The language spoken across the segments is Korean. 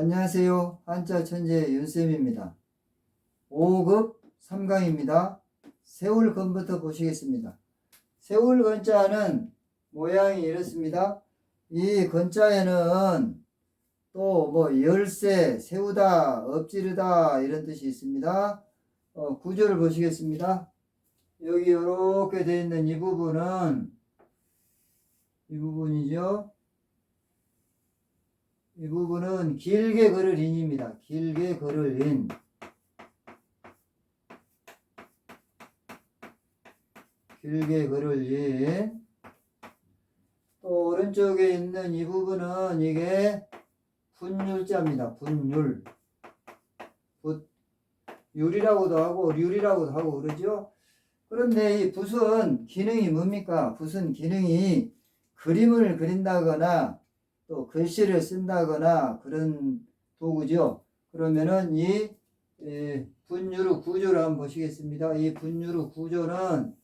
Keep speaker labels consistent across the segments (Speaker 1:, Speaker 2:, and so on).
Speaker 1: 안녕하세요. 한자 천재 윤쌤입니다. 5급 3강입니다. 세울 건부터 보시겠습니다. 세울 건자는 모양이 이렇습니다. 이 건자에는 또 뭐 열쇠, 세우다, 엎지르다 이런 뜻이 있습니다. 어, 구조를 보시겠습니다. 여기 이렇게 되어 있는 이 부분은 이 부분이죠. 이 부분은 길게 걸을 인입니다. 길게 걸을 인. 길게 걸을 인. 또 오른쪽에 있는 이 부분은 이게 분율자입니다. 분율. 붓, 율이라고도 하고 률이라고도 하고 그러죠. 그런데 이 붓은 기능이 뭡니까? 붓은 기능이 그림을 그린다거나 또 글씨를 쓴다거나 그런 도구죠. 그러면은 이 에, 분유로 구조를 한번 보시겠습니다. 이 분유로 구조는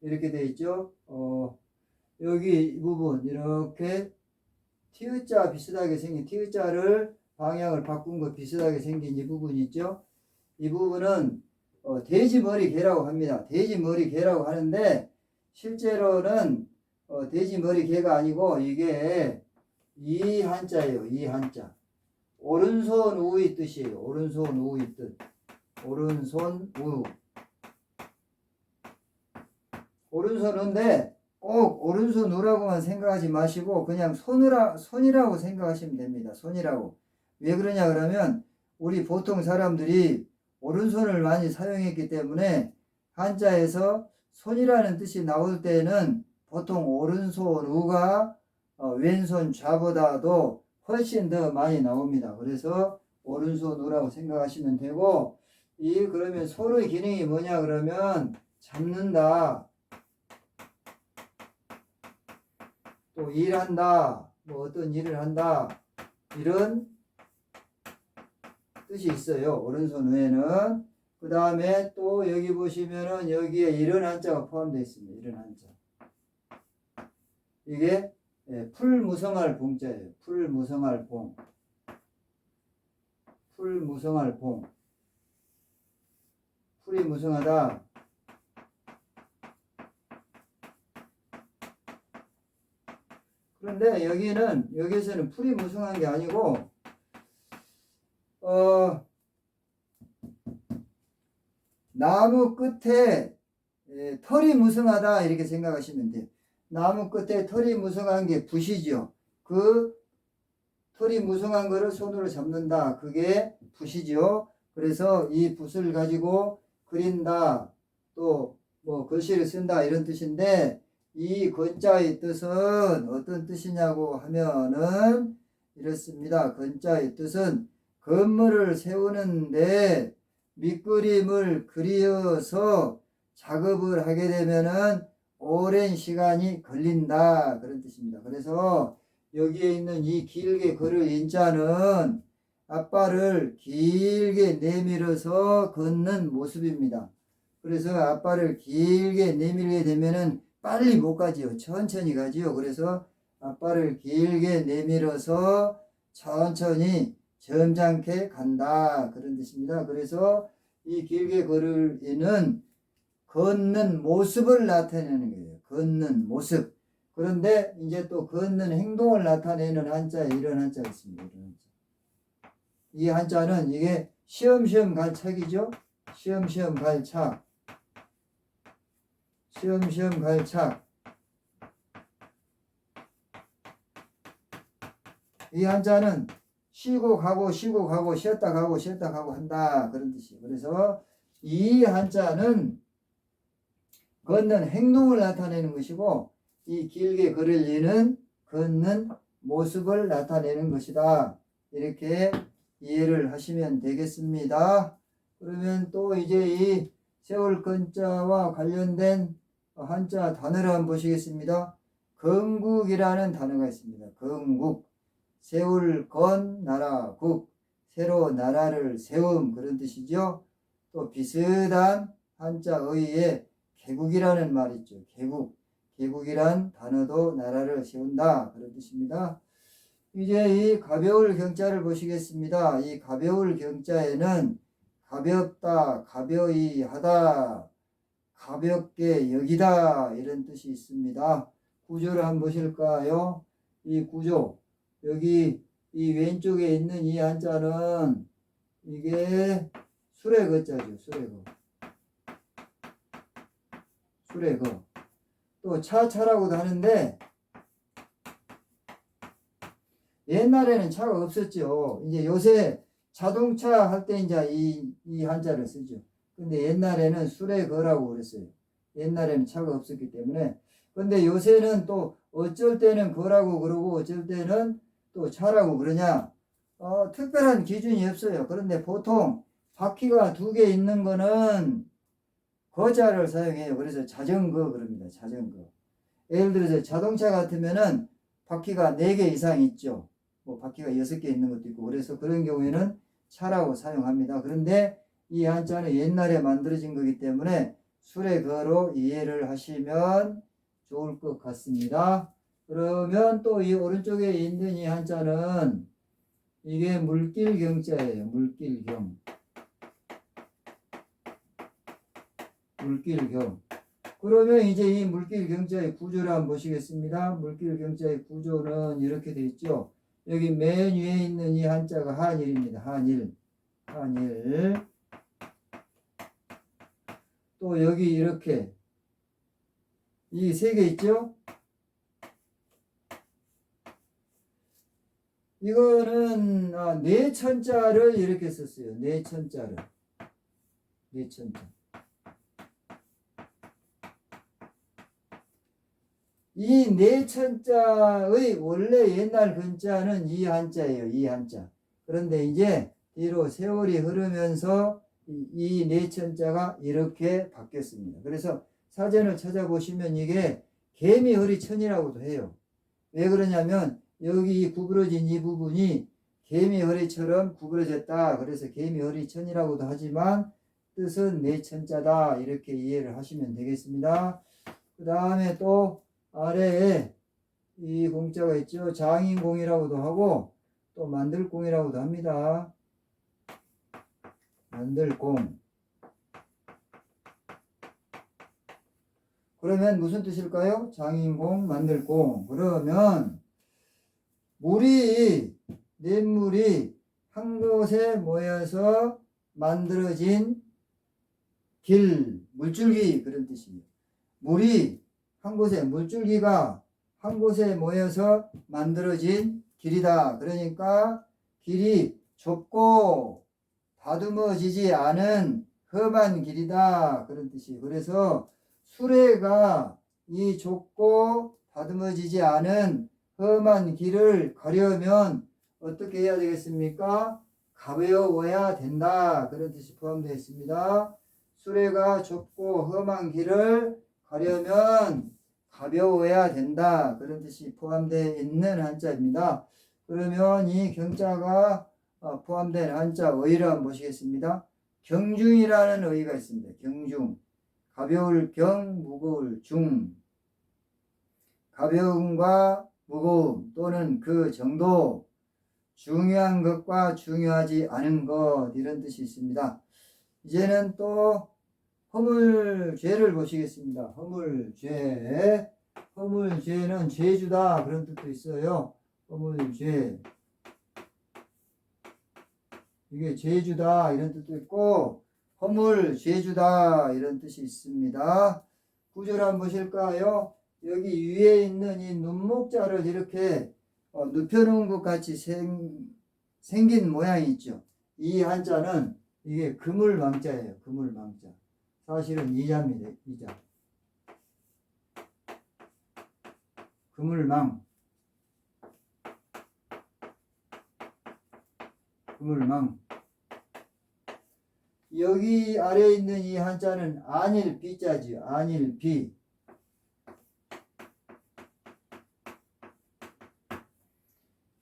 Speaker 1: 이렇게 되어 있죠. 어, 여기 이 부분 이렇게 T자 비슷하게 생긴 T자를 방향을 바꾼 거 비슷하게 생긴 이 부분 있죠. 이 부분은 어, 돼지 머리 개라고 합니다. 돼지 머리 개라고 하는데 실제로는 어, 돼지 머리 개가 아니고 이게 이 한자예요. 이 한자. 오른손 우의 뜻이에요. 오른손 우의 뜻. 오른손 우. 오른손인데 꼭 오른손 우라고만 생각하지 마시고 그냥 손이라 손이라고 생각하시면 됩니다. 손이라고. 왜 그러냐 그러면 우리 보통 사람들이 오른손을 많이 사용했기 때문에 한자에서 손이라는 뜻이 나올 때는 보통 오른손 우가 어, 왼손 좌보다도 훨씬 더 많이 나옵니다. 그래서 오른손 우라고 생각하시면 되고 이 그러면 손의 기능이 뭐냐 그러면 잡는다 또 일한다 뭐 어떤 일을 한다 이런 뜻이 있어요. 오른손 외에는 그 다음에 또 여기 보시면은 여기에 이런 한자가 포함되어 있습니다. 이런 한자 이게 예, 풀무성할 봉자예요. 풀무성할 봉. 풀무성할 봉. 풀이 무성하다. 그런데 여기는 여기서는 풀이 무성한 게 아니고 어 나무 끝에 예, 털이 무성하다 이렇게 생각하시면 돼요. 나무 끝에 털이 무성한 게 붓이죠. 그 털이 무성한 거를 손으로 잡는다. 그게 붓이죠. 그래서 이 붓을 가지고 그린다. 또 뭐 글씨를 쓴다 이런 뜻인데 이 건자의 뜻은 어떤 뜻이냐고 하면은 이렇습니다. 건자의 뜻은 건물을 세우는데 밑그림을 그리어서 작업을 하게 되면은 오랜 시간이 걸린다 그런 뜻입니다. 그래서 여기에 있는 이 길게 걸을 인자는 앞발을 길게 내밀어서 걷는 모습입니다. 그래서 앞발을 길게 내밀게 되면은 빨리 못 가지요. 천천히 가지요. 그래서 앞발을 길게 내밀어서 천천히 점잖게 간다 그런 뜻입니다. 그래서 이 길게 걸을 이는 걷는 모습을 나타내는 거예요. 걷는 모습. 그런데 이제 또 걷는 행동을 나타내는 한자에 이런 한자가 있습니다. 이런 한자. 이 한자는 이게 시험시험 갈 책이죠. 시험시험 갈 차. 시험시험 갈 차. 이 한자는 쉬고 가고 쉬고 가고 쉬었다 가고 쉬었다 가고 한다 그런 뜻이에요. 그래서 이 한자는 걷는 행동을 나타내는 것이고 이 길게 걸을 리는 걷는 모습을 나타내는 것이다. 이렇게 이해를 하시면 되겠습니다. 그러면 또 이제 이 세월 건자와 관련된 한자 단어를 한번 보시겠습니다. 건국이라는 단어가 있습니다. 건국. 세울 건 나라 국. 새로 나라를 세움 그런 뜻이죠. 또 비슷한 한자 의에 개국이라는 말이 있죠. 개국. 개국이란 단어도 나라를 세운다. 그런 뜻입니다. 이제 이 가벼울 경자를 보시겠습니다. 이 가벼울 경자에는 가볍다, 가벼이 하다, 가볍게 여기다 이런 뜻이 있습니다. 구조를 한번 보실까요? 이 구조 여기 이 왼쪽에 있는 이 한자는 이게 수레 거자죠. 수레 거. 거. 또 차차라고도 하는데 옛날에는 차가 없었죠. 이제 요새 자동차 할 때 이제 이, 이 한자를 쓰죠. 근데 옛날에는 수레 거라고 그랬어요. 옛날에는 차가 없었기 때문에. 근데 요새는 또 어쩔 때는 거라고 그러고 어쩔 때는 또 차라고 그러냐. 어, 특별한 기준이 없어요. 그런데 보통 바퀴가 두 개 있는 거는 거자를 사용해요. 그래서 자전거 그럽니다. 자전거. 예를 들어서 자동차 같으면은 바퀴가 네개 이상 있죠. 뭐 바퀴가 여섯 개 있는 것도 있고 그래서 그런 경우에는 차라고 사용합니다. 그런데 이 한자는 옛날에 만들어진 거기 때문에 술의 거로 이해를 하시면 좋을 것 같습니다. 그러면 또 이 오른쪽에 있는 이 한자는 이게 물길 경자예요. 물길 경. 물길 경. 그러면 이제 이 물길 경자의 구조를 한번 보시겠습니다. 물길 경자의 구조는 이렇게 되어 있죠. 여기 맨 위에 있는 이 한자가 한일입니다. 한일. 한일. 또 여기 이렇게 이 세 개 있죠? 이거는 아, 내천자를 이렇게 썼어요. 내천자를. 내천자. 이 내천자의 원래 옛날 근자는 이 한자예요. 이 한자. 그런데 이제 뒤로 세월이 흐르면서 이, 이 내천자가 이렇게 바뀌었습니다. 그래서 사전을 찾아보시면 이게 개미 허리천이라고도 해요. 왜 그러냐면 여기 이 구부러진 이 부분이 개미 허리처럼 구부러졌다. 그래서 개미 허리천이라고도 하지만 뜻은 내천자다. 이렇게 이해를 하시면 되겠습니다. 그 다음에 또 아래에 이 공자가 있죠. 장인공이라고도 하고 또 만들공이라고도 합니다. 만들공. 그러면 무슨 뜻일까요? 장인공, 만들공. 그러면 물이 냇물이 한 곳에 모여서 만들어진 길, 물줄기 그런 뜻이에요. 물이 한 곳에 물줄기가 한 곳에 모여서 만들어진 길이다. 그러니까 길이 좁고 다듬어지지 않은 험한 길이다. 그런 뜻이. 그래서 수레가 이 좁고 다듬어지지 않은 험한 길을 가려면 어떻게 해야 되겠습니까? 가벼워야 된다. 그런 뜻이 포함되어 있습니다. 수레가 좁고 험한 길을 가려면 가벼워야 된다. 그런 뜻이 포함되어 있는 한자입니다. 그러면 이 경자가 어, 포함된 한자 어휘를 한번 보시겠습니다. 경중이라는 어휘가 있습니다. 경중. 가벼울 경, 무거울 중. 가벼움과 무거움 또는 그 정도, 중요한 것과 중요하지 않은 것 이런 뜻이 있습니다. 이제는 또 허물죄를 보시겠습니다. 허물죄, 허물죄는 죄주다 그런 뜻도 있어요. 허물죄. 이게 죄주다 이런 뜻도 있고 허물 죄주다 이런 뜻이 있습니다. 구조를 한번 보실까요? 여기 위에 있는 이 눈목자를 이렇게 어, 눕혀놓은 것 같이 생, 생긴 모양이 있죠. 이 한자는 이게 그물망자예요. 그물망자. 사실은 이자입니다. 이자. 그물망. 그물망. 여기 아래에 있는 이 한자는 안일 비자지요. 안일 비.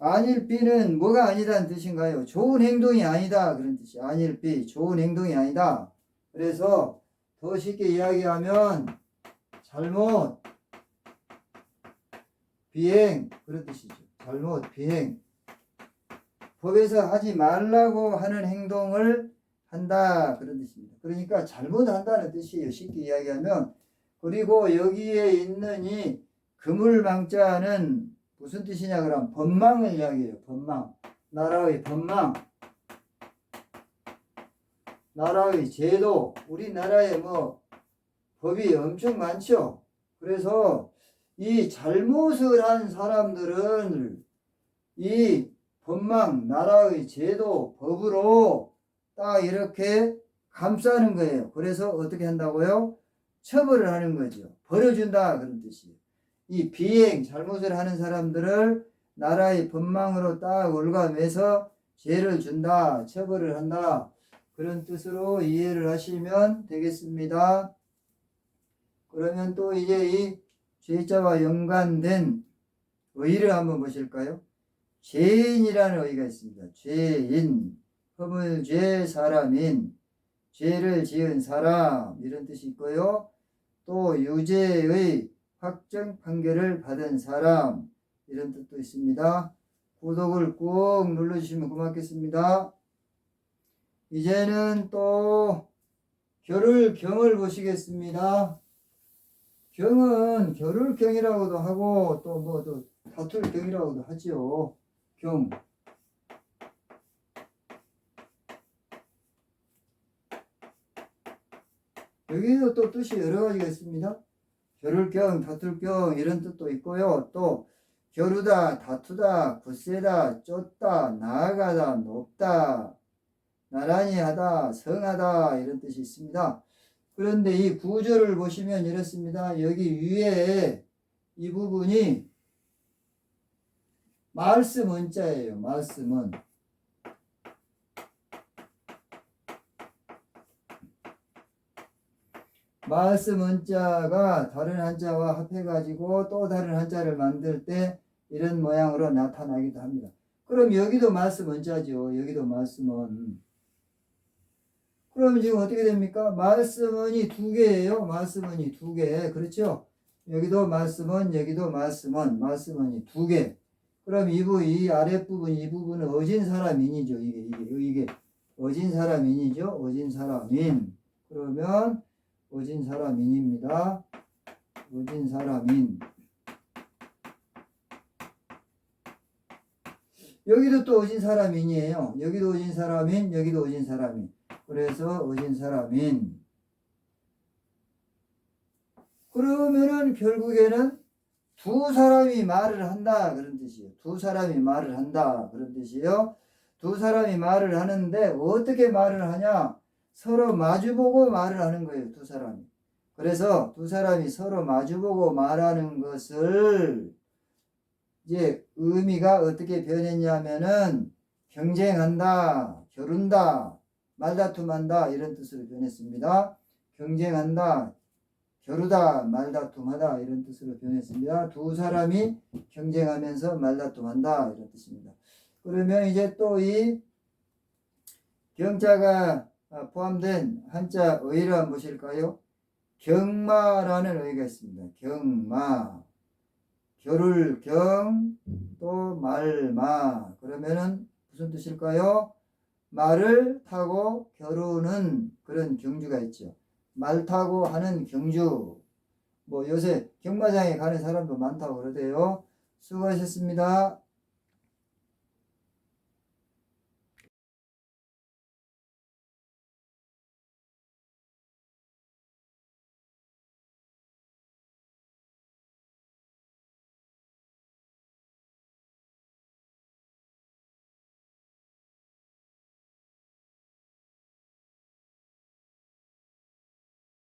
Speaker 1: 안일 비는 뭐가 아니다는 뜻인가요? 좋은 행동이 아니다 그런 뜻이 안일 비 좋은 행동이 아니다. 그래서 더 쉽게 이야기하면 잘못 비행 그런 뜻이죠. 잘못, 비행. 법에서 하지 말라고 하는 행동을 한다. 그런 뜻입니다. 그러니까 잘못한다는 뜻이에요. 쉽게 이야기하면. 그리고 여기에 있는 이 그물망자는 무슨 뜻이냐 그러면 법망을 이야기해요. 법망. 나라의 법망. 나라의 제도. 우리나라에 뭐 법이 엄청 많죠. 그래서 이 잘못을 한 사람들은 이 법망, 나라의 제도, 법으로 딱 이렇게 감싸는 거예요. 그래서 어떻게 한다고요? 처벌을 하는 거죠. 벌어준다 그런 뜻이에요. 이 비행, 잘못을 하는 사람들을 나라의 법망으로 딱 올가매서 죄를 준다, 처벌을 한다. 그런 뜻으로 이해를 하시면 되겠습니다. 그러면 또 이제 이 죄자와 연관된 의를 한번 보실까요? 죄인이라는 의가 있습니다. 죄인, 허물죄 사람인, 죄를 지은 사람 이런 뜻이 있고요. 또 유죄의 확정 판결을 받은 사람 이런 뜻도 있습니다. 구독을 꾹 눌러주시면 고맙겠습니다. 이제는 또 결을 경을 보시겠습니다. 경은 결을 경이라고도 하고 또 뭐 또 다툴 경이라고도 하지요. 경. 여기도 또 뜻이 여러 가지가 있습니다. 결을경, 다툴 경 이런 뜻도 있고요. 또 겨루다, 다투다, 굳세다, 쫓다, 나아가다, 높다, 나란히 하다, 성하다 이런 뜻이 있습니다. 그런데 이 구절을 보시면 이렇습니다. 여기 위에 이 부분이 말씀 원자예요. 말씀은. 말씀 원자가 다른 한자와 합해가지고 또 다른 한자를 만들 때 이런 모양으로 나타나기도 합니다. 그럼 여기도 말씀 원자죠. 여기도 말씀은. 그럼 지금 어떻게 됩니까? 말씀은이 두 개예요. 말씀은이 두 개. 그렇죠? 여기도 말씀은, 여기도 말씀은, 말씀은이 두 개. 그럼 이 부, 이 아랫부분, 이 부분은 어진 사람인이죠. 이게, 이게, 이게. 어진 사람인이죠. 어진 사람인. 그러면, 어진 사람인입니다. 어진 사람인. 여기도 또 어진 사람인이에요. 여기도 어진 사람인, 여기도 어진 사람인. 그래서 어진 사람인. 그러면은 결국에는 두 사람이 말을 한다 그런 뜻이에요. 두 사람이 말을 한다 그런 뜻이에요. 두 사람이 말을 하는데 어떻게 말을 하냐? 서로 마주보고 말을 하는 거예요. 두 사람이. 그래서 두 사람이 서로 마주보고 말하는 것을 이제 의미가 어떻게 변했냐면은 경쟁한다, 겨룬다, 말다툼한다 이런 뜻으로 변했습니다. 경쟁한다, 겨루다, 말다툼하다 이런 뜻으로 변했습니다. 두 사람이 경쟁하면서 말다툼한다 이런 뜻입니다. 그러면 이제 또 이 경자가 포함된 한자 의를 한번 보실까요? 경마라는 의가 있습니다. 경마, 겨룰 경, 또 말마. 그러면은 무슨 뜻일까요? 말을 타고 겨루는 그런 경주가 있죠. 말 타고 하는 경주. 뭐 요새 경마장에 가는 사람도 많다고 그러대요. 수고하셨습니다.